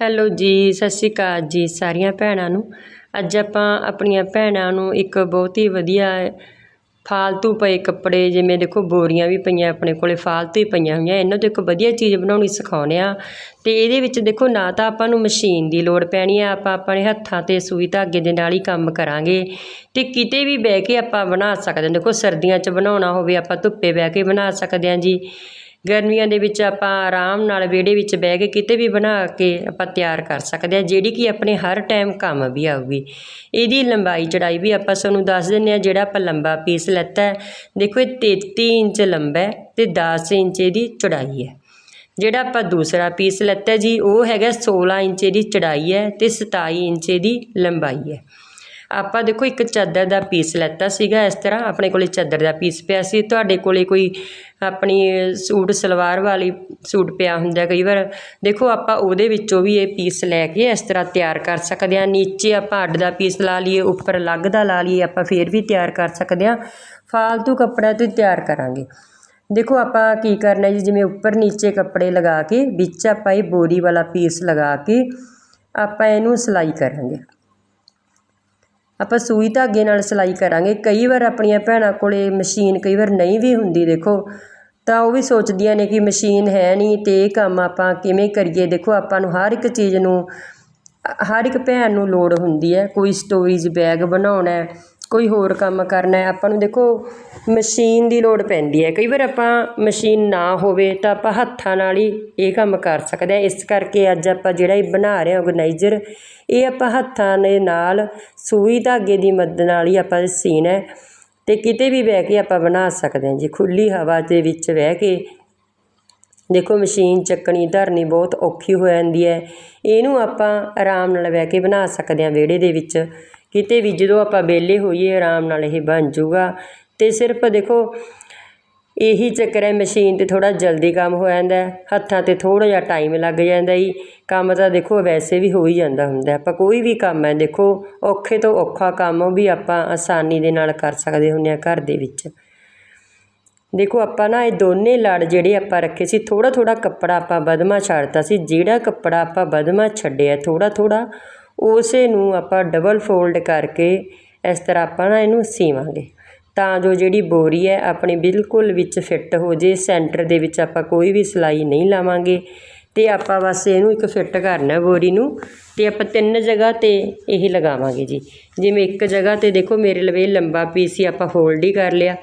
Hello ਜੀ, ਸਤਿ ਸ਼੍ਰੀ ਅਕਾਲ ਜੀ ਸਾਰੀਆਂ ਭੈਣਾਂ ਨੂੰ। ਅੱਜ ਆਪਾਂ ਆਪਣੀਆਂ ਭੈਣਾਂ ਨੂੰ ਇੱਕ ਬਹੁਤ ਹੀ ਵਧੀਆ ਫਾਲਤੂ ਪਏ ਕੱਪੜੇ, ਜਿਵੇਂ ਦੇਖੋ ਬੋਰੀਆਂ ਵੀ ਪਈਆਂ ਆਪਣੇ ਕੋਲੇ, ਫਾਲਤੂ ਹੀ ਪਈਆਂ ਹੋਈਆਂ। ਇਹਨਾਂ ਤੋਂ ਇੱਕ ਵਧੀਆ ਚੀਜ਼ ਬਣਾਉਣੀ ਸਿਖਾਉਂਦੇ ਆ ਤੇ ਇਹਦੇ ਵਿੱਚ ਦੇਖੋ, ਨਾ ਤਾਂ ਆਪਾਂ ਨੂੰ ਮਸ਼ੀਨ ਦੀ ਲੋੜ ਪੈਣੀ ਆ, ਆਪਾਂ ਆਪਣੇ ਹੱਥਾਂ ਤੇ ਸੂਈ ਧਾਗੇ ਦੇ ਨਾਲ ਹੀ ਕੰਮ ਕਰਾਂਗੇ। ਤੇ ਕਿਤੇ ਵੀ ਬਹਿ ਕੇ ਆਪਾਂ ਬਣਾ ਸਕਦੇ ਹਾਂ। ਦੇਖੋ, ਸਰਦੀਆਂ 'ਚ ਬਣਾਉਣਾ ਹੋਵੇ, ਆਪਾਂ ਧੁੱਪੇ ਬਹਿ ਕੇ ਬਣਾ ਸਕਦੇ ਹਾਂ ਜੀ। ਗਰਮੀਆਂ ਦੇ ਵਿੱਚ ਆਪਾਂ ਆਰਾਮ ਨਾਲ ਵਿਹੜੇ ਵਿੱਚ ਬਹਿ ਕੇ ਕਿਤੇ ਵੀ ਬਣਾ ਕੇ ਆਪਾਂ ਤਿਆਰ ਕਰ ਸਕਦੇ ਹਾਂ, ਜਿਹੜੀ ਕਿ ਆਪਣੇ ਹਰ ਟਾਈਮ ਕੰਮ ਵੀ ਆਊਗੀ। ਇਹਦੀ ਲੰਬਾਈ ਚੜਾਈ ਵੀ ਆਪਾਂ ਤੁਹਾਨੂੰ ਦੱਸ ਦਿੰਦੇ ਹਾਂ, ਜਿਹੜਾ ਆਪਾਂ ਲੰਬਾ ਪੀਸ ਲੈਤਾ ਦੇਖੋ ਇਹ 33 ਇੰਚ ਲੰਬਾ ਅਤੇ ਦਸ 10 ਇੰਚ ਇਹਦੀ ਚੜਾਈ ਹੈ। ਜਿਹੜਾ ਆਪਾਂ ਦੂਸਰਾ ਪੀਸ ਲੈਤਾ ਜੀ, ਉਹ ਹੈਗਾ 16 ਇੰਚ ਇਹਦੀ ਚੜਾਈ ਹੈ ਅਤੇ ਸਤਾਈ ਇੰਚ ਇਹਦੀ ਲੰਬਾਈ ਹੈ। ਆਪਾਂ ਦੇਖੋ ਇੱਕ ਚਾਦਰ ਦਾ ਪੀਸ ਲੈਤਾ ਸੀਗਾ, ਇਸ ਤਰ੍ਹਾਂ ਆਪਣੇ ਕੋਲੇ ਚਾਦਰ ਦਾ ਪੀਸ ਪਿਆ ਸੀ। ਤੁਹਾਡੇ ਕੋਲੇ ਕੋਈ ਆਪਣੀ ਸੂਟ, ਸਲਵਾਰ ਵਾਲੀ ਸੂਟ ਪਿਆ ਹੁੰਦਾ ਕਈ ਵਾਰ। ਦੇਖੋ ਆਪਾਂ ਉਹਦੇ ਵਿੱਚੋਂ ਵੀ ਇਹ ਪੀਸ ਲੈ ਕੇ ਇਸ ਤਰ੍ਹਾਂ ਤਿਆਰ ਕਰ ਸਕਦੇ ਹਾਂ। ਨੀਚੇ ਆਪਾਂ ਅੱਡ ਦਾ ਪੀਸ ਲਾ ਲਈਏ, ਉੱਪਰ ਅਲੱਗ ਦਾ ਲਾ ਲਈਏ, ਆਪਾਂ ਫੇਰ ਵੀ ਤਿਆਰ ਕਰ ਸਕਦੇ ਹਾਂ। ਫਾਲਤੂ ਕੱਪੜਾ ਤੋਂ ਤਿਆਰ ਕਰਾਂਗੇ। ਦੇਖੋ ਆਪਾਂ ਕੀ ਕਰਨਾ ਜੀ, ਜਿਵੇਂ ਉੱਪਰ ਨੀਚੇ ਕੱਪੜੇ ਲਗਾ ਕੇ, ਵਿੱਚ ਆਪਾਂ ਇਹ ਬੋਰੀ ਵਾਲਾ ਪੀਸ ਲਗਾ ਕੇ ਆਪਾਂ ਇਹਨੂੰ ਸਿਲਾਈ ਕਰਾਂਗੇ। ਆਪਾਂ ਸੂਈ ਧਾਗੇ ਨਾਲ ਸਿਲਾਈ ਕਰਾਂਗੇ। ਕਈ ਵਾਰ ਆਪਣੀਆਂ ਭੈਣਾਂ ਕੋਲੇ ਮਸ਼ੀਨ ਕਈ ਵਾਰ ਨਹੀਂ ਵੀ ਹੁੰਦੀ, ਦੇਖੋ। ਤਾਂ ਉਹ ਵੀ ਸੋਚਦੀਆਂ ਨੇ ਕਿ ਮਸ਼ੀਨ ਹੈ ਨਹੀਂ ਤੇ ਇਹ ਕੰਮ ਆਪਾਂ ਕਿਵੇਂ ਕਰੀਏ। ਦੇਖੋ, ਆਪਾਂ ਨੂੰ ਹਰ ਇੱਕ ਚੀਜ਼ ਨੂੰ, ਹਰ ਇੱਕ ਭੈਣ ਨੂੰ ਲੋੜ ਹੁੰਦੀ ਹੈ। ਕੋਈ ਸਟੋਰੇਜ ਬੈਗ ਬਣਾਉਣਾ ਕੋਈ ਹੋਰ ਕੰਮ ਕਰਨਾ ਆਪਾਂ ਨੂੰ ਦੇਖੋ ਮਸ਼ੀਨ ਦੀ ਲੋੜ ਪੈਂਦੀ ਹੈ। ਕਈ ਵਾਰ ਆਪਾਂ ਮਸ਼ੀਨ ਨਾ ਹੋਵੇ ਤਾਂ ਆਪਾਂ ਹੱਥਾਂ ਨਾਲ ਹੀ ਇਹ ਕੰਮ ਕਰ ਸਕਦੇ ਹਾਂ। ਇਸ ਕਰਕੇ ਅੱਜ ਆਪਾਂ ਜਿਹੜਾ ਇਹ ਬਣਾ ਰਹੇ ਹਾਂ ਔਰਗਨਾਈਜ਼ਰ, ਇਹ ਆਪਾਂ ਹੱਥਾਂ ਦੇ ਨਾਲ ਸੂਈ ਧਾਗੇ ਦੀ ਮਦਦ ਨਾਲ ਹੀ ਆਪਾਂ ਸੀਣਾ ਹੈ ਤੇ ਕਿਤੇ ਵੀ ਬਹਿ ਕੇ ਆਪਾਂ ਬਣਾ ਸਕਦੇ ਹਾਂ। ਜੀ ਖੁੱਲੀ ਹਵਾ ਦੇ ਵਿੱਚ ਬਹਿ ਕੇ ਦੇਖੋ ਮਸ਼ੀਨ ਚੱਕਣੀ, ਧਰਨੀ ਬਹੁਤ ਔਖੀ ਹੋ ਜਾਂਦੀ ਹੈ। ਇਹਨੂੰ ਆਪਾਂ ਆਰਾਮ ਨਾਲ ਬਹਿ ਕੇ ਬਣਾ ਸਕਦੇ ਹਾਂ ਵਿਹੜੇ ਦੇ ਵਿੱਚ। ਕਿਤੇ ਵੀ ਜਦੋਂ ਆਪਾਂ ਵਿਹਲੇ ਹੋਈਏ, ਆਰਾਮ ਨਾਲ ਇਹ ਬਣ ਜੂਗਾ। ਅਤੇ ਸਿਰਫ ਦੇਖੋ, ਇਹੀ ਚੱਕਰ ਹੈ, ਮਸ਼ੀਨ 'ਤੇ ਥੋੜ੍ਹਾ ਜਲਦੀ ਕੰਮ ਹੋ ਜਾਂਦਾ ਹੱਥਾਂ 'ਤੇ ਥੋੜ੍ਹਾ ਜਿਹਾ ਟਾਈਮ ਲੱਗ ਜਾਂਦਾ ਜੀ। ਕੰਮ ਤਾਂ ਦੇਖੋ, ਵੈਸੇ ਵੀ ਹੋ ਹੀ ਜਾਂਦਾ ਹੁੰਦਾ ਆਪਾਂ ਕੋਈ ਵੀ ਕੰਮ ਹੈ, ਦੇਖੋ, ਔਖੇ ਤੋਂ ਔਖਾ ਕੰਮ ਵੀ ਆਪਾਂ ਆਸਾਨੀ ਦੇ ਨਾਲ ਕਰ ਸਕਦੇ ਹੁੰਦੇ ਹਾਂ ਘਰ ਦੇ ਵਿੱਚ। ਦੇਖੋ, ਆਪਾਂ ਨਾ ਇਹ ਦੋਨੇ ਲੜ ਜਿਹੜੇ ਆਪਾਂ ਰੱਖੇ ਸੀ ਥੋੜ੍ਹਾ ਥੋੜ੍ਹਾ ਕੱਪੜਾ ਆਪਾਂ ਬਦਮਾ ਛੱਡਤਾ ਸੀ। ਜਿਹੜਾ ਕੱਪੜਾ ਆਪਾਂ ਬਦਮਾ ਛੱਡਿਆ ਥੋੜ੍ਹਾ ਥੋੜ੍ਹਾ ਉਸੇ ਨੂੰ ਆਪਾਂ ਡਬਲ ਫੋਲਡ ਕਰਕੇ ਇਸ ਤਰ੍ਹਾਂ ਆਪਾਂ ਨਾ ਇਹਨੂੰ ਸੀਵਾਂਗੇ। ਤਾਂ ਜੋ ਜਿਹੜੀ ਬੋਰੀ ਹੈ ਆਪਣੀ ਬਿਲਕੁਲ ਵਿੱਚ ਫਿੱਟ ਹੋ ਜੇ ਸੈਂਟਰ ਦੇ ਵਿੱਚ ਆਪਾਂ ਕੋਈ ਵੀ ਸਿਲਾਈ ਨਹੀਂ ਲਾਵਾਂਗੇ। ਤੇ ਆਪਾਂ ਬਸ ਇਹਨੂੰ ਇੱਕ ਫਿੱਟ ਕਰਨਾ ਬੋਰੀ ਨੂੰ ਤੇ ਆਪਾਂ ਤਿੰਨ ਜਗ੍ਹਾ ਤੇ ਇਹ ਲਗਾਵਾਂਗੇ ਜੀ। ਜਿਵੇਂ ਇੱਕ ਜਗ੍ਹਾ ਤੇ ਦੇਖੋ ਮੇਰੇ ਲਵੇ ਲੰਬਾ ਪੀਸ ਹੀ ਆਪਾਂ ਫੋਲਡ ਹੀ ਕਰ ਲਿਆ।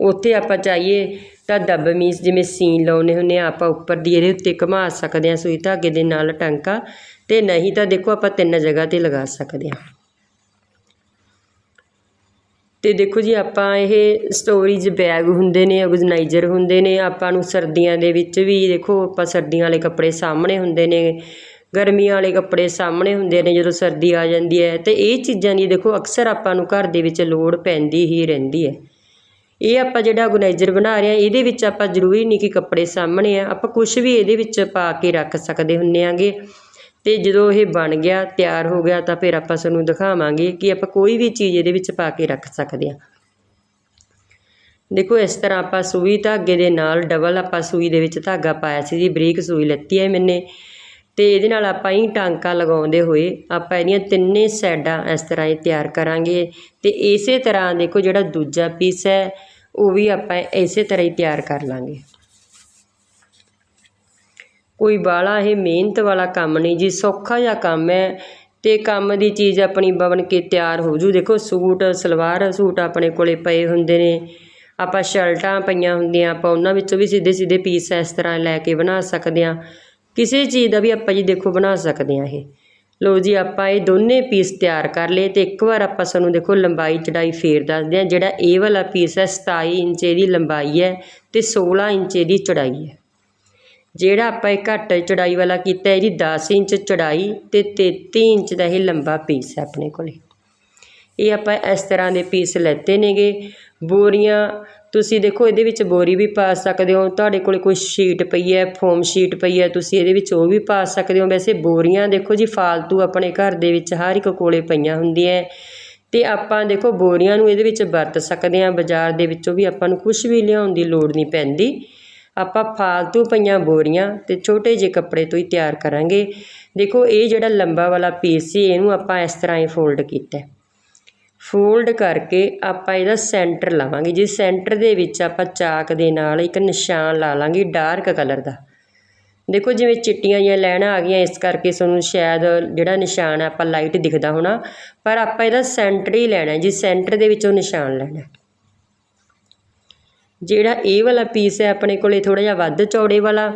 ਉੱਥੇ ਆਪਾਂ ਚਾਹੀਏ ਤਾਂ ਦੱਬਮੀ ਜਿਵੇਂ ਸੀਨ ਲਾਉਂਦੇ ਹੁੰਦੇ ਹਾਂ ਆਪਾਂ ਉੱਪਰ ਦੀ ਇਹਦੇ ਉੱਤੇ ਘੁਮਾ ਸਕਦੇ ਹਾਂ ਸੂਈ ਧਾਗੇ ਦੇ ਨਾਲ ਟਾਂਕਾ ਅਤੇ ਨਹੀਂ ਤਾਂ ਦੇਖੋ ਆਪਾਂ ਤਿੰਨ ਜਗ੍ਹਾ ਤੇ ਲਗਾ ਸਕਦੇ ਹਾਂ ਅਤੇ ਦੇਖੋ ਜੀ ਆਪਾਂ ਇਹ ਸਟੋਰੇਜ ਬੈਗ ਹੁੰਦੇ ਨੇ ਆਰਗੇਨਾਈਜ਼ਰ ਹੁੰਦੇ ਨੇ, ਆਪਾਂ ਨੂੰ ਸਰਦੀਆਂ ਦੇ ਵਿੱਚ ਵੀ ਦੇਖੋ ਆਪਾਂ ਸਰਦੀਆਂ ਵਾਲੇ ਕੱਪੜੇ ਸਾਹਮਣੇ ਹੁੰਦੇ ਨੇ, ਗਰਮੀਆਂ ਵਾਲੇ ਕੱਪੜੇ ਸਾਹਮਣੇ ਹੁੰਦੇ ਨੇ ਜਦੋਂ ਸਰਦੀ ਆ ਜਾਂਦੀ ਹੈ ਤੇ ਇਹ ਚੀਜ਼ਾਂ ਦੀ ਦੇਖੋ ਅਕਸਰ ਆਪਾਂ ਨੂੰ ਘਰ ਦੇ ਵਿੱਚ ਲੋੜ ਪੈਂਦੀ ਹੀ ਰਹਿੰਦੀ ਹੈ। ਇਹ ਆਪਾਂ ਜਿਹੜਾ ਔਰਗਨਾਈਜ਼ਰ ਬਣਾ ਰਹੇ ਹਾਂ, ਇਹਦੇ ਵਿੱਚ ਆਪਾਂ ਜ਼ਰੂਰੀ ਨਹੀਂ ਕਿ ਕੱਪੜੇ ਸਾਹਮਣੇ ਆ, ਆਪਾਂ ਕੁਛ ਵੀ ਇਹਦੇ ਵਿੱਚ ਪਾ ਕੇ ਰੱਖ ਸਕਦੇ ਹੁੰਦੇ ਆਂਗੇ ਅਤੇ ਜਦੋਂ ਇਹ ਬਣ ਗਿਆ, ਤਿਆਰ ਹੋ ਗਿਆ, ਤਾਂ ਫਿਰ ਆਪਾਂ ਤੁਹਾਨੂੰ ਦਿਖਾਵਾਂਗੇ ਕਿ ਆਪਾਂ ਕੋਈ ਵੀ ਚੀਜ਼ ਇਹਦੇ ਵਿੱਚ ਪਾ ਕੇ ਰੱਖ ਸਕਦੇ ਹਾਂ। ਦੇਖੋ, ਇਸ ਤਰ੍ਹਾਂ ਆਪਾਂ ਸੂਈ ਧਾਗੇ ਦੇ ਨਾਲ ਡਬਲ ਆਪਾਂ ਸੂਈ ਦੇ ਵਿੱਚ ਧਾਗਾ ਪਾਇਆ ਸੀ ਜੀ, ਬਰੀਕ ਸੂਈ ਲੱਤੀ ਹੈ ਮੈਨੇ ਅਤੇ ਇਹਦੇ ਨਾਲ ਆਪਾਂ ਹੀ ਟਾਂਕਾ ਲਗਾਉਂਦੇ ਹੋਏ ਆਪਾਂ ਇਹਦੀਆਂ ਤਿੰਨੇ ਸਾਈਡਾਂ ਇਸ ਤਰ੍ਹਾਂ ਹੀ ਤਿਆਰ ਕਰਾਂਗੇ ਅਤੇ ਇਸੇ ਤਰ੍ਹਾਂ ਦੇਖੋ ਜਿਹੜਾ ਦੂਜਾ ਪੀਸ ਹੈ, ਉਹ ਵੀ ਆਪਾਂ ਇਸੇ ਤਰ੍ਹਾਂ ਹੀ ਤਿਆਰ ਕਰ ਲਾਂਗੇ। ਕੋਈ ਬਾਲਾ ਇਹ ਮਿਹਨਤ ਵਾਲਾ ਕੰਮ ਨਹੀਂ ਜੀ, ਸੌਖਾ ਜਿਹਾ ਕੰਮ ਹੈ ਤੇ ਕੰਮ ਦੀ ਚੀਜ਼ ਆਪਣੀ ਬਣ ਕੇ ਤਿਆਰ ਹੋ ਜੂ। ਦੇਖੋ ਸੂਟ, ਸਲਵਾਰ ਸੂਟ ਆਪਣੇ ਕੋਲੇ ਪਏ ਹੁੰਦੇ ਨੇ, ਆਪਾਂ ਸ਼ਰਟਾਂ ਪਈਆਂ ਹੁੰਦੀਆਂ, ਆਪਾਂ ਉਹਨਾਂ ਵਿੱਚੋਂ ਵੀ ਸਿੱਧੇ ਸਿੱਧੇ ਪੀਸ ਇਸ ਤਰ੍ਹਾਂ ਲੈ ਕੇ ਬਣਾ ਸਕਦੇ ਹਾਂ। ਕਿਸੇ ਚੀਜ਼ ਦਾ ਵੀ ਆਪਾਂ ਜੀ ਦੇਖੋ ਬਣਾ ਸਕਦੇ ਹਾਂ ਇਹ। ਲਓ ਜੀ, ਆਪਾਂ ਇਹ ਦੋਨੇ ਪੀਸ ਤਿਆਰ ਕਰ ਲਏ ਤੇ ਇੱਕ ਵਾਰ ਆਪਾਂ ਸਾਨੂੰ ਦੇਖੋ ਲੰਬਾਈ, ਚੜਾਈ ਫੇਰ ਦੱਸਦੇ ਹਾਂ। ਜਿਹੜਾ ਇਹ ਵਾਲਾ ਪੀਸ ਹੈ 27 ਇੰਚ ਇਹਦੀ ਲੰਬਾਈ ਹੈ ਤੇ 16 ਇੰਚ ਇਹਦੀ ਚੜਾਈ ਹੈ। ਜਿਹੜਾ ਆਪਾਂ ਇਹ ਘੱਟ ਚੜਾਈ ਵਾਲਾ ਕੀਤਾ, ਇਹਦੀ 10 ਇੰਚ ਚੜਾਈ ਤੇ 33 ਇੰਚ ਦਾ ਇਹ ਲੰਬਾ ਪੀਸ ਹੈ ਆਪਣੇ ਕੋਲੇ। ਇਹ ਆਪਾਂ ਇਸ ਤਰ੍ਹਾਂ ਦੇ ਪੀਸ ਲੈਤੇ ਨੇਗੇ। ਬੋਰੀਆਂ, ਤੁਸੀਂ ਦੇਖੋ ਇਹਦੇ ਵਿੱਚ ਬੋਰੀ ਵੀ ਪਾ ਸਕਦੇ ਹੋ। ਤੁਹਾਡੇ ਕੋਲ ਕੋਈ ਸ਼ੀਟ ਪਈ ਹੈ ਫੋਮ ਸ਼ੀਟ ਪਈ ਹੈ, ਤੁਸੀਂ ਇਹਦੇ ਵਿੱਚ ਉਹ ਵੀ ਪਾ ਸਕਦੇ ਹੋ। ਵੈਸੇ ਬੋਰੀਆਂ ਦੇਖੋ ਜੀ ਫਾਲਤੂ ਆਪਣੇ ਘਰ ਦੇ ਵਿੱਚ ਹਰ ਇੱਕ ਕੋਲੇ ਪਈਆਂ ਹੁੰਦੀਆਂ। ਤੇ ਆਪਾਂ ਦੇਖੋ ਬੋਰੀਆਂ ਨੂੰ ਇਹਦੇ ਵਿੱਚ ਵਰਤ ਸਕਦੇ ਹਾਂ। ਬਾਜ਼ਾਰ ਦੇ ਵਿੱਚੋਂ ਵੀ ਆਪਾਂ ਨੂੰ ਕੁਝ ਵੀ ਲਿਆਉਣ ਦੀ ਲੋੜ ਨਹੀਂ ਪੈਂਦੀ। ਆਪਾਂ ਫਾਲਤੂ ਪਈਆਂ ਬੋਰੀਆਂ ਤੇ ਛੋਟੇ ਜਿਹੇ ਕੱਪੜੇ ਤੋਂ ਹੀ ਤਿਆਰ ਕਰਾਂਗੇ। ਦੇਖੋ ਇਹ ਜਿਹੜਾ ਲੰਬਾ ਵਾਲਾ ਪੀਸ ਸੀ, ਇਹਨੂੰ ਆਪਾਂ ਇਸ ਤਰ੍ਹਾਂ ਹੀ ਫੋਲਡ ਕੀਤਾ ਫੋਲਡ ਕਰਕੇ ਆਪਾਂ ਇਹਦਾ ਸੈਂਟਰ ਲਾਵਾਂਗੇ। ਜੀ ਸੈਂਟਰ ਦੇ ਵਿੱਚ ਆਪਾਂ ਚਾਕ ਦੇ ਨਾਲ ਇੱਕ ਨਿਸ਼ਾਨ ਲਾ ਲਾਂਗੇ ਡਾਰਕ ਕਲਰ ਦਾ। ਦੇਖੋ ਜਿਵੇਂ ਚਿੱਟੀਆਂ ਜਿਹੀਆਂ ਲਾਈਨਾਂ ਆ ਗਈਆਂ, ਇਸ ਕਰਕੇ ਤੁਹਾਨੂੰ ਸ਼ਾਇਦ ਜਿਹੜਾ ਨਿਸ਼ਾਨ ਆ, ਆਪਾਂ ਲਾਈਟ ਦਿਖਦਾ ਹੋਣਾ। ਪਰ ਆਪਾਂ ਇਹਦਾ ਸੈਂਟਰ ਹੀ ਲੈਣਾ ਜੀ ਸੈਂਟਰ ਦੇ ਵਿੱਚੋਂ ਨਿਸ਼ਾਨ ਲੈਣਾ ਜਿਹੜਾ ਇਹ ਵਾਲਾ ਪੀਸ ਹੈ ਆਪਣੇ ਕੋਲੇ ਥੋੜਾ ਜਿਹਾ ਵੱਧ ਚੌੜੇ ਵਾਲਾ,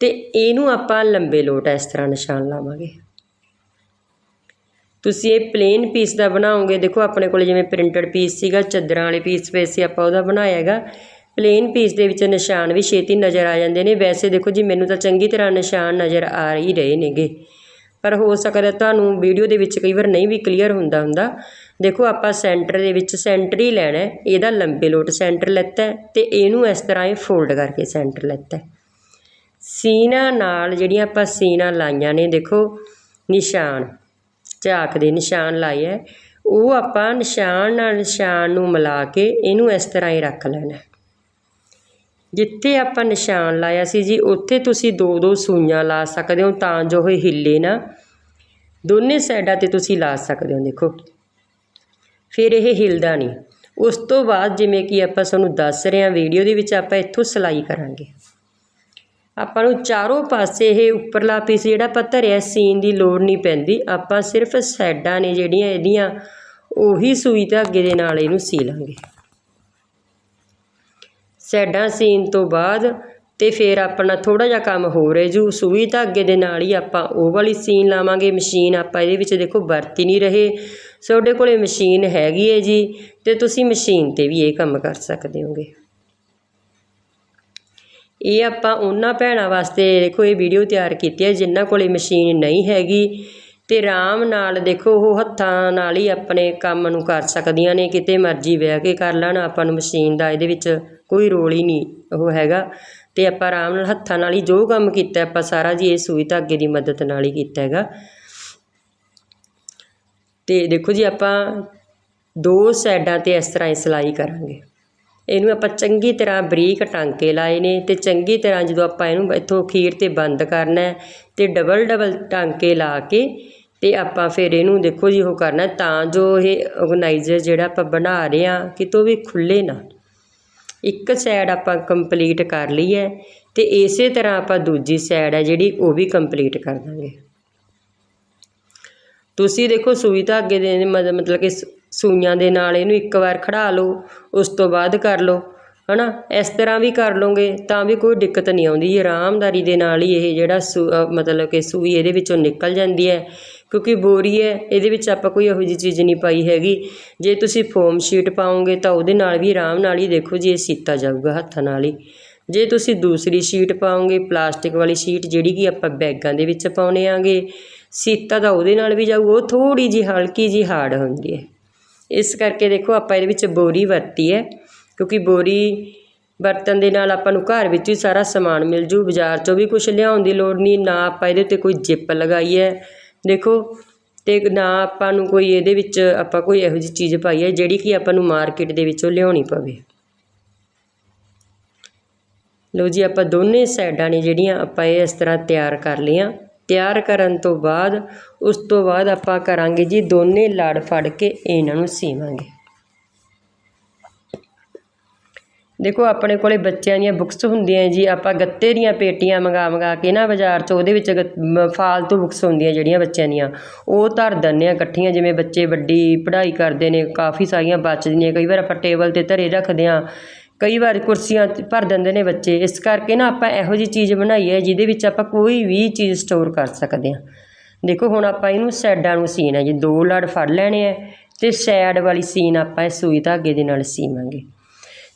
ਤੇ ਇਹਨੂੰ ਆਪਾਂ ਲੰਬੇ ਲੋਟ ਇਸ ਤਰ੍ਹਾਂ ਨਿਸ਼ਾਨ ਲਾਵਾਂਗੇ। ਤੁਸੀਂ ਇਹ ਪਲੇਨ ਪੀਸ ਦਾ ਬਣਾਓਗੇ, ਦੇਖੋ ਆਪਣੇ ਕੋਲ ਜਿਵੇਂ ਪ੍ਰਿੰਟਡ ਪੀਸ ਸੀਗਾ, ਚੱਦਰਾਂ ਵਾਲੇ ਪੀਸ ਪਏ ਸੀ, ਆਪਾਂ ਉਹਦਾ ਬਣਾਇਆ ਹੈਗਾ। ਪਲੇਨ ਪੀਸ ਦੇ ਵਿੱਚ ਨਿਸ਼ਾਨ ਵੀ ਛੇਤੀ ਨਜ਼ਰ ਆ ਜਾਂਦੇ ਨੇ। ਵੈਸੇ ਦੇਖੋ ਜੀ, ਮੈਨੂੰ ਤਾਂ ਚੰਗੀ ਤਰ੍ਹਾਂ ਨਿਸ਼ਾਨ ਨਜ਼ਰ ਆ ਹੀ ਰਹੇ ਨੇਗੇ। ਪਰ ਹੋ ਸਕਦਾ ਤੁਹਾਨੂੰ ਵੀਡੀਓ ਦੇ ਵਿੱਚ ਕਈ ਵਾਰ ਨਹੀਂ ਵੀ ਕਲੀਅਰ ਹੁੰਦਾ ਹੁੰਦਾ। ਦੇਖੋ ਆਪਾਂ ਸੈਂਟਰ ਦੇ ਵਿੱਚ ਸੈਂਟਰ ਹੀ ਲੈਣਾ ਇਹਦਾ ਲੰਬੇ ਲੋਟ ਸੈਂਟਰ ਲੈਤਾ ਹੈ ਤੇ ਇਹਨੂੰ ਇਸ ਤਰ੍ਹਾਂ ਹੀ ਫੋਲਡ ਕਰਕੇ ਸੈਂਟਰ ਲੈਤਾ ਸੀਨਾ ਨਾਲ ਜਿਹੜੀਆਂ ਆਪਾਂ ਸੀਨਾ ਲਾਈਆਂ ਨੇ, ਦੇਖੋ ਨਿਸ਼ਾਨ। ਝਾਕ ਦੇ ਨਿਸ਼ਾਨ ਲਾਏ ਹੈ ਉਹ ਆਪਾਂ ਨਿਸ਼ਾਨ ਨਾਲ ਨਿਸ਼ਾਨ ਨੂੰ ਮਿਲਾ ਕੇ ਇਹਨੂੰ ਇਸ ਤਰ੍ਹਾਂ ਹੀ ਰੱਖ ਲੈਣਾ ਜਿੱਥੇ ਆਪਾਂ ਨਿਸ਼ਾਨ ਲਾਇਆ ਸੀ ਜੀ, ਉੱਥੇ ਤੁਸੀਂ ਦੋ ਦੋ ਸੂਈਆਂ ਲਾ ਸਕਦੇ ਹੋ, ਤਾਂ ਜੋ ਇਹ ਹਿੱਲੇ ਨਾ। ਦੋਨੇ ਸਾਈਡਾਂ ਤੇ ਤੁਸੀਂ ਲਾ ਸਕਦੇ ਹੋ, ਦੇਖੋ। ਫਿਰ ਇਹ ਹਿਲਦਾ ਨਹੀਂ। ਉਸ ਤੋਂ ਬਾਅਦ ਜਿਵੇਂ ਕਿ ਆਪਾਂ ਤੁਹਾਨੂੰ ਦੱਸ ਰਹੇ ਹਾਂ, ਵੀਡੀਓ ਦੇ ਵਿੱਚ ਆਪਾਂ ਇੱਥੋਂ ਸਿਲਾਈ ਕਰਾਂਗੇ। ਆਪਾਂ ਨੂੰ ਚਾਰੋਂ ਪਾਸੇ ਇਹ ਉੱਪਰਲਾ ਪੀਸ ਜਿਹੜਾ ਆਪਾਂ ਧਰਿਆ ਸੀਨ ਦੀ ਲੋੜ ਨਹੀਂ ਪੈਂਦੀ, ਆਪਾਂ ਸਿਰਫ ਸਾਈਡਾਂ ਨੇ ਜਿਹੜੀਆਂ ਇਹਦੀਆਂ, ਉਹੀ ਸੂਈ ਧਾਗੇ ਦੇ ਨਾਲ ਇਹਨੂੰ ਸੀ ਲਾਂਗੇ। ਸਾਈਡਾਂ ਸੀਨ ਤੋਂ ਬਾਅਦ ਤੇ ਫਿਰ ਆਪਣਾ ਥੋੜਾ ਜਿਹਾ ਕੰਮ ਹੋ ਰਿਹਾ ਜੂ, ਸੂਈ ਧਾਗੇ ਦੇ ਨਾਲ ਹੀ ਆਪਾਂ ਉਹ ਵਾਲੀ ਸੀਨ ਲਾਵਾਂਗੇ, ਮਸ਼ੀਨ ਆਪਾਂ ਇਹਦੇ ਵਿੱਚ ਦੇਖੋ ਵਰਤੀ ਨਹੀਂ ਰਹੇ। ਤੁਹਾਡੇ ਕੋਲੇ ਮਸ਼ੀਨ ਹੈਗੀ ਹੈ ਜੀ ਤੇ ਤੁਸੀਂ ਮਸ਼ੀਨ ਤੇ ਵੀ ਇਹ ਕੰਮ ਕਰ ਸਕਦੇ ਹੋਗੇ। ਇਹ ਆਪਾਂ ਉਹਨਾਂ ਭੈਣਾਂ ਵਾਸਤੇ ਦੇਖੋ ਇਹ ਵੀਡੀਓ ਤਿਆਰ ਕੀਤੀ ਹੈ, ਜਿਨ੍ਹਾਂ ਕੋਲ ਮਸ਼ੀਨ ਨਹੀਂ ਹੈਗੀ ਅਤੇ ਆਰਾਮ ਨਾਲ ਦੇਖੋ ਉਹ ਹੱਥਾਂ ਨਾਲ ਹੀ ਆਪਣੇ ਕੰਮ ਨੂੰ ਕਰ ਸਕਦੀਆਂ ਨੇ, ਕਿਤੇ ਮਰਜ਼ੀ ਬਹਿ ਕੇ ਕਰ ਲੈਣ, ਆਪਾਂ ਨੂੰ ਮਸ਼ੀਨ ਦਾ ਇਹਦੇ ਵਿੱਚ ਕੋਈ ਰੋਲ ਹੀ ਨਹੀਂ ਉਹ ਹੈਗਾ। ਅਤੇ ਆਪਾਂ ਆਰਾਮ ਨਾਲ ਹੱਥਾਂ ਨਾਲ ਹੀ ਜੋ ਕੰਮ ਕੀਤਾ ਆਪਾਂ ਸਾਰਾ ਜੀ ਇਹ ਸੂਈ ਧਾਗੇ ਦੀ ਮਦਦ ਨਾਲ ਹੀ ਕੀਤਾ ਹੈਗਾ। ਅਤੇ ਦੇਖੋ ਜੀ ਆਪਾਂ ਦੋ ਸਾਈਡਾਂ ਤੇ ਇਸ ਤਰ੍ਹਾਂ ਹੀ ਸਿਲਾਈ ਕਰਾਂਗੇ। ਇਹਨੂੰ ਆਪਾਂ ਚੰਗੀ ਤਰ੍ਹਾਂ ਬਰੀਕ ਟਾਂਕੇ ਲਾਏ ਨੇ ਅਤੇ ਚੰਗੀ ਤਰ੍ਹਾਂ ਜਦੋਂ ਆਪਾਂ ਇਹਨੂੰ ਇੱਥੋਂ ਅਖੀਰ ਤੇ ਬੰਦ ਕਰਨਾ ਅਤੇ ਡਬਲ ਡਬਲ ਟਾਂਕੇ ਲਾ ਕੇ ਅਤੇ ਆਪਾਂ ਫਿਰ ਇਹਨੂੰ ਦੇਖੋ ਜੀ ਉਹ ਕਰਨਾ ਤਾਂ ਜੋ ਇਹ ਆਰਗੇਨਾਈਜ਼ਰ ਜਿਹੜਾ ਆਪਾਂ ਬਣਾ ਰਹੇ ਆ ਕਿਤੋਂ ਵੀ ਖੁੱਲ੍ਹੇ ਨਾ। ਇੱਕ ਸਾਈਡ ਆਪਾਂ ਕੰਪਲੀਟ ਕਰ ਲਈ ਹੈ ਤੇ ਇਸੇ ਤਰ੍ਹਾਂ ਆਪਾਂ ਦੂਜੀ ਸਾਈਡ ਹੈ ਜਿਹੜੀ ਉਹ ਵੀ ਕੰਪਲੀਟ ਕਰ ਦਾਂਗੇ। ਤੁਸੀਂ ਦੇਖੋ ਸੂਈ ਧਾਗੇ ਦੇ ਮਤ- ਮਤਲਬ ਕਿ ਸ- ਸੂਈਆਂ ਦੇ ਨਾਲ ਇਹਨੂੰ ਇੱਕ ਵਾਰ ਖੜਾ ਲਓ, ਉਸ ਤੋਂ ਬਾਅਦ ਕਰ ਲਓ ਨਾ ਇਸ ਤਰ੍ਹਾਂ ਵੀ ਕਰ ਲਓਗੇ, ਤਾਂ ਵੀ ਕੋਈ ਦਿੱਕਤ ਨਹੀਂ ਆਉਂਦੀ। ਆਰਾਮਦਾਰੀ ਦੇ ਨਾਲ ਹੀ ਇਹ ਜਿਹੜਾ ਸੂ ਮਤਲਬ ਕਿ ਸੂਈ ਇਹਦੇ ਵਿੱਚੋਂ ਨਿਕਲ ਜਾਂਦੀ ਹੈ, ਕਿਉਂਕਿ ਬੋਰੀ ਹੈ, ਇਹਦੇ ਵਿੱਚ ਆਪਾਂ ਕੋਈ ਇਹੋ ਜਿਹੀ ਚੀਜ਼ ਨਹੀਂ ਪਾਈ ਹੈਗੀ। ਜੇ ਤੁਸੀਂ ਫੋਮ ਸ਼ੀਟ ਪਾਓਗੇ, ਤਾਂ ਉਹਦੇ ਨਾਲ ਵੀ ਆਰਾਮ ਨਾਲ ਹੀ ਦੇਖੋ ਜੀ ਇਹ ਸੀਤਾ ਜਾਊਗਾ ਹੱਥਾਂ ਨਾਲ ਹੀ। ਜੇ ਤੁਸੀਂ ਦੂਸਰੀ ਸ਼ੀਟ ਪਾਓਗੇ, ਪਲਾਸਟਿਕ ਵਾਲੀ ਸ਼ੀਟ ਜਿਹੜੀ ਕਿ ਆਪਾਂ ਬੈਗਾਂ ਦੇ ਵਿੱਚ ਪਾਉਨੇ ਆਂਗੇ, ਸੀਤਾ ਤਾਂ ਉਹਦੇ ਨਾਲ ਵੀ ਜਾਊ, ਉਹ ਥੋੜੀ ਜਿਹੀ ਹਲਕੀ ਜਿਹੀ ਹਾਰਡ ਹੁੰਦੀ ਹੈ। ਇਸ ਕਰਕੇ ਦੇਖੋ ਆਪਾਂ ਇਹਦੇ ਵਿੱਚ ਬੋਰੀ ਵਰਤੀ ਹੈ, ਕਿਉਂਕਿ ਬੋਰੀ ਵਰਤਣ ਦੇ ਨਾਲ ਆਪਾਂ ਨੂੰ ਘਰ ਵਿੱਚ ਹੀ ਸਾਰਾ ਸਮਾਨ ਮਿਲ ਜੂ, ਬਾਜ਼ਾਰ 'ਚੋਂ ਵੀ ਕੁਛ ਲਿਆਉਣ ਦੀ ਲੋੜ ਨਹੀਂ, ਨਾ ਆਪਾਂ ਇਹਦੇ ਉੱਤੇ ਕੋਈ ਜਿੱਪ ਲਗਾਈ ਹੈ। ਦੇਖੋ ਅਤੇ ਨਾ ਆਪਾਂ ਨੂੰ ਕੋਈ ਇਹਦੇ ਵਿੱਚ ਆਪਾਂ ਕੋਈ ਇਹੋ ਜਿਹੀ ਚੀਜ਼ ਪਾਈ ਹੈ ਜਿਹੜੀ ਕਿ ਆਪਾਂ ਨੂੰ ਮਾਰਕੀਟ ਦੇ ਵਿੱਚੋਂ ਲਿਆਉਣੀ ਪਵੇ। ਲਓ ਜੀ, ਆਪਾਂ ਦੋਨੇ ਸਾਈਡਾਂ ਨੇ ਜਿਹੜੀਆਂ ਆਪਾਂ ਇਹ ਇਸ ਤਰ੍ਹਾਂ ਤਿਆਰ ਕਰ ਲਈਆਂ। ਤਿਆਰ ਕਰਨ ਤੋਂ ਬਾਅਦ, ਉਸ ਤੋਂ ਬਾਅਦ ਆਪਾਂ ਕਰਾਂਗੇ ਜੀ ਦੋਨੇ ਲੜ ਫੜ ਕੇ ਇਹਨਾਂ ਨੂੰ ਸੀਵਾਂਗੇ। ਦੇਖੋ, ਆਪਣੇ ਕੋਲੇ ਬੱਚਿਆਂ ਦੀਆਂ ਬੁੱਕਸ ਹੁੰਦੀਆਂ ਜੀ, ਆਪਾਂ ਗੱਤੇ ਦੀਆਂ ਪੇਟੀਆਂ ਮੰਗਾ ਮੰਗਾ ਕੇ ਨਾ ਬਾਜ਼ਾਰ 'ਚ, ਉਹਦੇ ਵਿੱਚ ਗੱਤ- ਫਾਲਤੂ ਬੁੱਕਸ ਹੁੰਦੀਆਂ ਜਿਹੜੀਆਂ ਬੱਚਿਆਂ ਦੀਆਂ, ਉਹ ਧਰ ਦਿੰਦੇ ਆ ਇਕੱਠੀਆਂ, ਜਿਵੇਂ ਬੱਚੇ ਵੱਡੀ ਪੜ੍ਹਾਈ ਕਰਦੇ ਨੇ, ਕਾਫੀ ਸਾਰੀਆਂ ਬਚਦੀਆਂ, ਕਈ ਵਾਰ ਆਪਾਂ ਟੇਬਲ ਤੇ ਧਰੇ ਰੱਖਦੇ ਆ ਕਈ ਵਾਰ ਕੁਰਸੀਆਂ ਭਰ ਦਿੰਦੇ ਨੇ ਬੱਚੇ। ਇਸ ਕਰਕੇ ਨਾ ਆਪਾਂ ਇਹੋ ਜਿਹੀ ਚੀਜ਼ ਬਣਾਈ ਹੈ ਜਿਹਦੇ ਵਿੱਚ ਆਪਾਂ ਕੋਈ ਵੀ ਚੀਜ਼ ਸਟੋਰ ਕਰ ਸਕਦੇ ਹਾਂ। ਦੇਖੋ, ਹੁਣ ਆਪਾਂ ਇਹਨੂੰ ਸਾਈਡਾਂ ਨੂੰ ਸੀਣਾ ਜੀ। ਦੋ ਲੜ ਫੜ ਲੈਣੇ ਆ ਅਤੇ ਸਾਈਡ ਵਾਲੀ ਸੀਨ ਆਪਾਂ ਇਹ ਸੂਈ ਧਾਗੇ ਦੇ ਨਾਲ ਸੀਵਾਂਗੇ।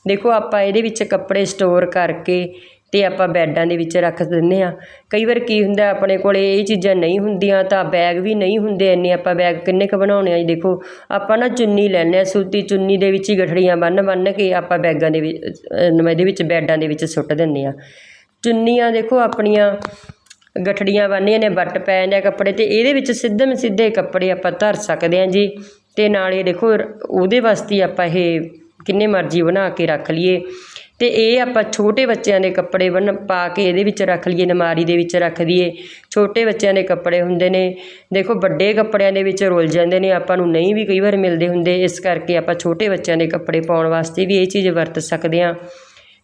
ਦੇਖੋ, ਆਪਾਂ ਇਹਦੇ ਵਿੱਚ ਕੱਪੜੇ ਸਟੋਰ ਕਰਕੇ ਅਤੇ ਆਪਾਂ ਬੈਡਾਂ ਦੇ ਵਿੱਚ ਰੱਖ ਦਿੰਦੇ ਹਾਂ। ਕਈ ਵਾਰ ਕੀ ਹੁੰਦਾ, ਆਪਣੇ ਕੋਲ ਇਹ ਚੀਜ਼ਾਂ ਨਹੀਂ ਹੁੰਦੀਆਂ ਤਾਂ ਬੈਗ ਵੀ ਨਹੀਂ ਹੁੰਦੇ ਇੰਨੇ। ਆਪਾਂ ਬੈਗ ਕਿੰਨੇ ਕੁ ਬਣਾਉਣੇ ਆ ਜੀ? ਦੇਖੋ, ਆਪਾਂ ਨਾ ਚੁੰਨੀ ਲੈਂਦੇ ਹਾਂ, ਸੂਤੀ ਚੁੰਨੀ ਦੇ ਵਿੱਚ ਹੀ ਗਠੜੀਆਂ ਬੰਨ੍ਹ ਬੰਨ੍ਹ ਕੇ ਆਪਾਂ ਬੈਗਾਂ ਦੇ ਵਿੱਚ ਇਹਦੇ ਵਿੱਚ ਬੈਡਾਂ ਦੇ ਵਿੱਚ ਸੁੱਟ ਦਿੰਦੇ ਹਾਂ। ਚੁੰਨੀਆਂ ਦੇਖੋ, ਆਪਣੀਆਂ ਗਠੜੀਆਂ ਬੰਨ੍ਹੀਆਂ ਨੇ, ਵੱਟ ਪੈ ਜਾਂਦੇ ਕੱਪੜੇ ਤੇ, ਇਹਦੇ ਵਿੱਚ ਸਿੱਧੇ ਸਿੱਧੇ ਕੱਪੜੇ ਆਪਾਂ ਧਰ ਸਕਦੇ ਹਾਂ ਜੀ। ਤੇ ਨਾਲੇ ਦੇਖੋ, ਉਹਦੇ ਵਾਸਤੇ ਆਪਾਂ ਇਹ ਕਿੰਨੇ ਮਰਜ਼ੀ ਬਣਾ ਕੇ ਰੱਖ ਲਈਏ। ਅਤੇ ਇਹ ਆਪਾਂ ਛੋਟੇ ਬੱਚਿਆਂ ਦੇ ਕੱਪੜੇ ਬਣ ਪਾ ਕੇ ਇਹਦੇ ਵਿੱਚ ਰੱਖ ਲਈਏ ਨਮਾਰੀ ਦੇ ਵਿੱਚ ਰੱਖ ਦਈਏ। ਛੋਟੇ ਬੱਚਿਆਂ ਦੇ ਕੱਪੜੇ ਹੁੰਦੇ ਨੇ। ਦੇਖੋ, ਵੱਡੇ ਕੱਪੜਿਆਂ ਦੇ ਵਿੱਚ ਰੁਲ ਜਾਂਦੇ ਨੇ। ਆਪਾਂ ਨੂੰ ਨਹੀਂ ਵੀ ਕਈ ਵਾਰ ਮਿਲਦੇ ਹੁੰਦੇ। ਇਸ ਕਰਕੇ ਆਪਾਂ ਛੋਟੇ ਬੱਚਿਆਂ ਦੇ ਕੱਪੜੇ ਪਾਉਣ ਵਾਸਤੇ ਵੀ ਇਹ ਚੀਜ਼ ਵਰਤ ਸਕਦੇ ਹਾਂ।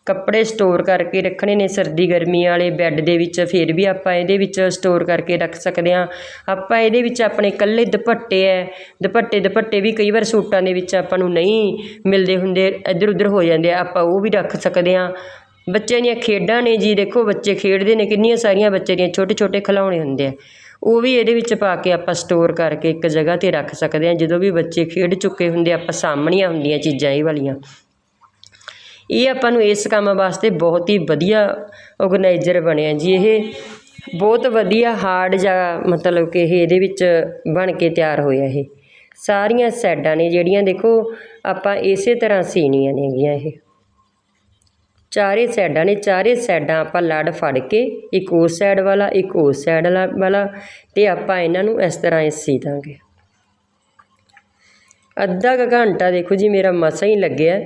ਕੱਪੜੇ ਸਟੋਰ ਕਰਕੇ ਰੱਖਣੇ ਨੇ ਸਰਦੀ ਗਰਮੀ ਵਾਲੇ ਬੈੱਡ ਦੇ ਵਿੱਚ, ਫਿਰ ਵੀ ਆਪਾਂ ਇਹਦੇ ਵਿੱਚ ਸਟੋਰ ਕਰਕੇ ਰੱਖ ਸਕਦੇ ਹਾਂ। ਆਪਾਂ ਇਹਦੇ ਵਿੱਚ ਆਪਣੇ ਇਕੱਲੇ ਦੁਪੱਟੇ ਹੈ ਦੁਪੱਟੇ ਦੁਪੱਟੇ ਵੀ ਕਈ ਵਾਰ ਸੂਟਾਂ ਦੇ ਵਿੱਚ ਆਪਾਂ ਨੂੰ ਨਹੀਂ ਮਿਲਦੇ ਹੁੰਦੇ ਇੱਧਰ ਉੱਧਰ ਹੋ ਜਾਂਦੇ ਆ, ਆਪਾਂ ਉਹ ਵੀ ਰੱਖ ਸਕਦੇ ਹਾਂ। ਬੱਚਿਆਂ ਦੀਆਂ ਖੇਡਾਂ ਨੇ ਜੀ, ਦੇਖੋ ਬੱਚੇ ਖੇਡਦੇ ਨੇ, ਕਿੰਨੀਆਂ ਸਾਰੀਆਂ ਬੱਚੇ ਦੀਆਂ ਛੋਟੇ ਛੋਟੇ ਖਿਡੌਣੇ ਹੁੰਦੇ ਆ। ਉਹ ਵੀ ਇਹਦੇ ਵਿੱਚ ਪਾ ਕੇ ਆਪਾਂ ਸਟੋਰ ਕਰਕੇ ਇੱਕ ਜਗ੍ਹਾ ਤੇ ਰੱਖ ਸਕਦੇ ਹਾਂ, ਜਦੋਂ ਵੀ ਬੱਚੇ ਖੇਡ ਚੁੱਕੇ ਹੁੰਦੇ ਆਪਾਂ ਸਾਹਮਣੀਆਂ ਹੁੰਦੀਆਂ ਚੀਜ਼ਾਂ, ਇਹ ਵਾਲੀਆਂ। ਇਹ ਆਪਾਂ ਨੂੰ ਇਸ ਕੰਮ ਵਾਸਤੇ ਬਹੁਤ ਹੀ ਵਧੀਆ ਆਰਗੇਨਾਈਜ਼ਰ ਬਣਿਆ ਜੀ, ਇਹ ਬਹੁਤ ਵਧੀਆ ਹਾਰਡ ਜਾਂ ਮਤਲਬ ਕਿ ਇਹ ਇਹਦੇ ਵਿੱਚ ਬਣ ਕੇ ਤਿਆਰ ਹੋਇਆ ਇਹ। ਸਾਰੀਆਂ ਸਾਈਡਾਂ ਨੇ ਜਿਹੜੀਆਂ ਦੇਖੋ, ਆਪਾਂ ਇਸੇ ਤਰ੍ਹਾਂ ਸੀਣੀਆਂ ਨੇਗੀਆਂ ਇਹ। ਚਾਰੇ ਸਾਈਡਾਂ ਨੇ, ਚਾਰੇ ਸਾਈਡਾਂ ਆਪਾਂ ਲੜ ਫੜ ਕੇ, ਇੱਕ ਉਸ ਸਾਈਡ ਵਾਲਾ, ਇੱਕ ਉਸ ਸਾਈਡ ਵਾਲਾ, ਤੇ ਆਪਾਂ ਇਹਨਾਂ ਨੂੰ ਇਸ ਤਰ੍ਹਾਂ ਹੀ ਸੀ ਦਾਂਗੇ। ਅੱਧਾ ਕੁ ਘੰਟਾ ਦੇਖੋ ਜੀ, ਮੇਰਾ ਮਸਾਂ ਹੀ ਲੱਗਿਆ।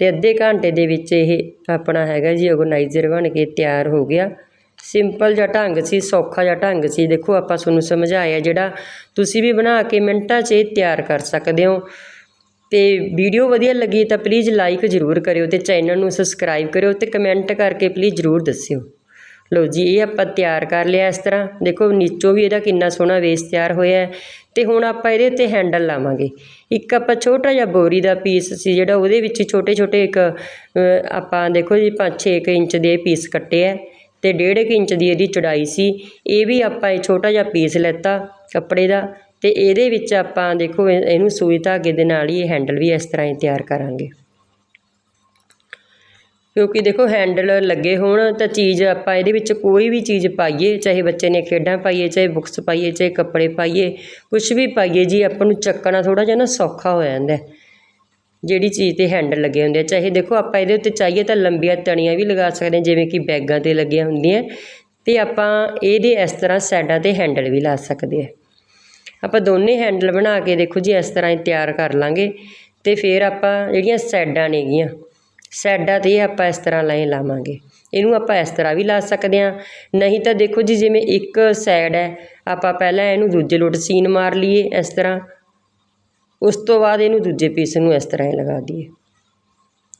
ਅਤੇ ਅੱਧੇ ਘੰਟੇ ਦੇ ਵਿੱਚ ਇਹ ਆਪਣਾ ਹੈਗਾ ਜੀ ਆਰਗੇਨਾਈਜ਼ਰ ਬਣ ਕੇ ਤਿਆਰ ਹੋ ਗਿਆ। ਸਿੰਪਲ ਜਿਹਾ ਢੰਗ ਸੀ, ਸੌਖਾ ਜਿਹਾ ਢੰਗ ਸੀ। ਦੇਖੋ ਆਪਾਂ ਤੁਹਾਨੂੰ ਸਮਝਾਇਆ ਜਿਹੜਾ ਤੁਸੀਂ ਵੀ ਬਣਾ ਕੇ ਮਿੰਟਾਂ 'ਚ ਇਹ ਤਿਆਰ ਕਰ ਸਕਦੇ ਹੋ। ਅਤੇ ਵੀਡੀਓ ਵਧੀਆ ਲੱਗੀ ਤਾਂ ਪਲੀਜ਼ ਲਾਈਕ ਜ਼ਰੂਰ ਕਰਿਓ ਅਤੇ ਚੈਨਲ ਨੂੰ ਸਬਸਕ੍ਰਾਈਬ ਕਰਿਓ ਅਤੇ ਕਮੈਂਟ ਕਰਕੇ ਪਲੀਜ਼ ਜ਼ਰੂਰ ਦੱਸਿਓ। ਲਓ ਜੀ, ਇਹ ਆਪਾਂ ਤਿਆਰ ਕਰ ਲਿਆ ਇਸ ਤਰ੍ਹਾਂ। ਦੇਖੋ, ਨੀਚੋਂ ਵੀ ਇਹਦਾ ਕਿੰਨਾ ਸੋਹਣਾ ਵੇਸ ਤਿਆਰ ਹੋਇਆ ਹੈ। ਤੇ ਹੁਣ ਆਪਾਂ ਇਹਦੇ ਉੱਤੇ ਹੈਂਡਲ ਲਾਵਾਂਗੇ। ਇੱਕ ਆਪਾਂ ਛੋਟਾ ਜਿਹਾ ਬੋਰੀ ਦਾ ਪੀਸ ਸੀ ਜਿਹੜਾ ਉਹਦੇ ਵਿੱਚ ਛੋਟੇ ਛੋਟੇ ਇੱਕ ਆਪਾਂ ਦੇਖੋ ਜੀ 5-6 ਇੰਚ ਦੇ ਪੀਸ ਕੱਟੇ ਹੈ ਤੇ 1.5 ਇੰਚ ਦੀ ਇਹਦੀ ਚੌੜਾਈ ਸੀ। ਇਹ ਵੀ ਆਪਾਂ ਇਹ ਛੋਟਾ ਜਿਹਾ ਪੀਸ ਲੈਤਾ ਕੱਪੜੇ ਦਾ ਤੇ ਇਹਦੇ ਵਿੱਚ ਆਪਾਂ ਦੇਖੋ ਇਹਨੂੰ ਸੂਈ ਧਾਗੇ ਦੇ ਨਾਲ ਹੀ ਇਹ ਹੈਂਡਲ ਵੀ ਇਸ ਤਰ੍ਹਾਂ ਹੀ ਤਿਆਰ ਕਰਾਂਗੇ। ਕਿਉਂਕਿ ਦੇਖੋ ਹੈਂਡਲ ਲੱਗੇ ਹੋਣ ਤਾਂ ਚੀਜ਼ ਆਪਾਂ ਇਹਦੇ ਵਿੱਚ ਕੋਈ ਵੀ ਚੀਜ਼ ਪਾਈਏ, ਚਾਹੇ ਬੱਚੇ ਨੇ ਖੇਡਾਂ ਪਾਈਏ, ਚਾਹੇ ਬੁੱਕਸ ਪਾਈਏ, ਚਾਹੇ ਕੱਪੜੇ ਪਾਈਏ, ਕੁਛ ਵੀ ਪਾਈਏ ਜੀ ਆਪਾਂ ਨੂੰ ਚੱਕਣਾ ਥੋੜ੍ਹਾ ਜਿਹਾ ਨਾ ਸੌਖਾ ਹੋ ਜਾਂਦਾ ਜਿਹੜੀ ਚੀਜ਼ ਤੇ ਹੈਂਡਲ ਲੱਗੇ ਹੁੰਦੇ ਆ, ਚਾਹੇ ਦੇਖੋ ਆਪਾਂ ਇਹਦੇ ਉੱਤੇ ਚਾਹੀਏ ਤਾਂ ਲੰਬੀਆਂ ਤਣੀਆਂ ਵੀ ਲਗਾ ਸਕਦੇ ਹਾਂ, ਜਿਵੇਂ ਕਿ ਬੈਗਾਂ ਤੇ ਲੱਗੀਆਂ ਹੁੰਦੀਆਂ ਅਤੇ ਆਪਾਂ ਇਹਦੇ ਇਸ ਤਰ੍ਹਾਂ ਸਾਈਡਾਂ ਤੇ ਹੈਂਡਲ ਵੀ ਲਾ ਸਕਦੇ ਆ ਆਪਾਂ ਦੋਨੇ ਹੈਂਡਲ ਬਣਾ ਕੇ ਦੇਖੋ ਜੀ ਇਸ ਤਰ੍ਹਾਂ ਹੀ ਤਿਆਰ ਕਰ ਲਾਂਗੇ ਅਤੇ ਫਿਰ ਆਪਾਂ ਜਿਹੜੀਆਂ ਸਾਈਡਾਂ ਨੇਗੀਆਂ ਸਾਈਡਾਂ ਤੇ ਆਪਾਂ ਇਸ ਤਰ੍ਹਾਂ ਲਾਈਨ ਲਾਵਾਂਗੇ। ਇਹਨੂੰ ਆਪਾਂ ਇਸ ਤਰ੍ਹਾਂ ਵੀ ਲਾ ਸਕਦੇ ਹਾਂ। ਨਹੀਂ ਤਾਂ ਦੇਖੋ ਜੀ, ਜਿਵੇਂ ਇੱਕ ਸਾਈਡ ਹੈ, ਆਪਾਂ ਪਹਿਲਾਂ ਇਹਨੂੰ ਦੂਜੇ ਲੋਟ ਸੀਨ ਮਾਰ ਲਈਏ ਇਸ ਤਰ੍ਹਾਂ। ਉਸ ਤੋਂ ਬਾਅਦ ਇਹਨੂੰ ਦੂਜੇ ਪੀਸ ਨੂੰ ਇਸ ਤਰ੍ਹਾਂ ਹੀ ਲਗਾ ਦਈਏ।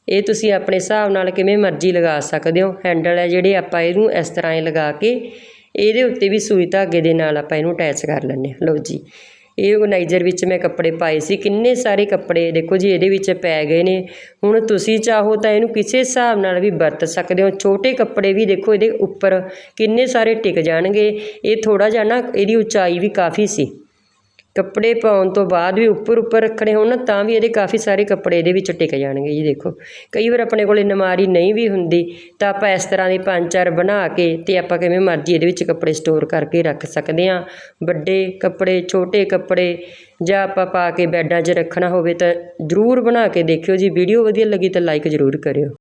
ਇਹ ਤੁਸੀਂ ਆਪਣੇ ਹਿਸਾਬ ਨਾਲ ਕਿਵੇਂ ਮਰਜ਼ੀ ਲਗਾ ਸਕਦੇ ਹੋ। ਹੈਂਡਲ ਹੈ ਜਿਹੜੇ ਆਪਾਂ ਇਹਨੂੰ ਇਸ ਤਰ੍ਹਾਂ ਹੀ ਲਗਾ ਕੇ, ਇਹਦੇ ਉੱਤੇ ਵੀ ਸੂਈ ਧਾਗੇ ਦੇ ਨਾਲ ਆਪਾਂ ਇਹਨੂੰ ਅਟੈਚ ਕਰ ਲੈਂਦੇ ਹਾਂ। ਲਓ ਜੀ। ਇਹ ਆਰਗੇਨਾਈਜ਼ਰ ਵਿੱਚ ਮੈਂ ਕੱਪੜੇ ਪਾਏ ਸੀ, ਕਿੰਨੇ ਸਾਰੇ ਕੱਪੜੇ, ਦੇਖੋ ਜੀ ਇਹਦੇ ਵਿੱਚ ਪੈ ਗਏ ਨੇ। ਹੁਣ ਤੁਸੀਂ ਚਾਹੋ ਤਾਂ ਇਹਨੂੰ ਕਿਸੇ ਹਿਸਾਬ ਨਾਲ ਵੀ ਵਰਤ ਸਕਦੇ ਹੋ। ਛੋਟੇ ਕੱਪੜੇ ਵੀ ਦੇਖੋ ਇਹਦੇ ਉੱਪਰ ਕਿੰਨੇ ਸਾਰੇ ਟਿਕ ਜਾਣਗੇ। ਇਹ ਥੋੜ੍ਹਾ ਜਿਹਾ ਨਾ, ਇਹਦੀ ਉਚਾਈ ਵੀ ਕਾਫੀ ਸੀ। ਕੱਪੜੇ ਪਾਉਣ ਤੋਂ ਬਾਅਦ ਵੀ ਉੱਪਰ ਉੱਪਰ ਰੱਖਣੇ ਹੋਣ ਨਾ, ਤਾਂ ਵੀ ਇਹਦੇ ਕਾਫੀ ਸਾਰੇ ਕੱਪੜੇ ਇਹਦੇ ਵਿੱਚ ਟਿਕ ਜਾਣਗੇ ਜੀ, ਦੇਖੋ। ਕਈ ਵਾਰ ਆਪਣੇ ਕੋਲ ਨਮਾਰੀ ਨਹੀਂ ਵੀ ਹੁੰਦੀ, ਤਾਂ ਆਪਾਂ ਇਸ ਤਰ੍ਹਾਂ ਦੇ ਪੰਜ ਚਾਰ ਬਣਾ ਕੇ ਅਤੇ ਆਪਾਂ ਕਿਵੇਂ ਮਰਜ਼ੀ ਇਹਦੇ ਵਿੱਚ ਕੱਪੜੇ ਸਟੋਰ ਕਰਕੇ ਰੱਖ ਸਕਦੇ ਹਾਂ। ਵੱਡੇ ਕੱਪੜੇ, ਛੋਟੇ ਕੱਪੜੇ, ਜਾਂ ਆਪਾਂ ਪਾ ਕੇ ਬੈਡਾਂ 'ਚ ਰੱਖਣਾ ਹੋਵੇ ਤਾਂ ਜ਼ਰੂਰ ਬਣਾ ਕੇ ਦੇਖਿਓ ਜੀ। ਵੀਡੀਓ ਵਧੀਆ ਲੱਗੀ ਤਾਂ ਲਾਈਕ ਜ਼ਰੂਰ ਕਰਿਓ।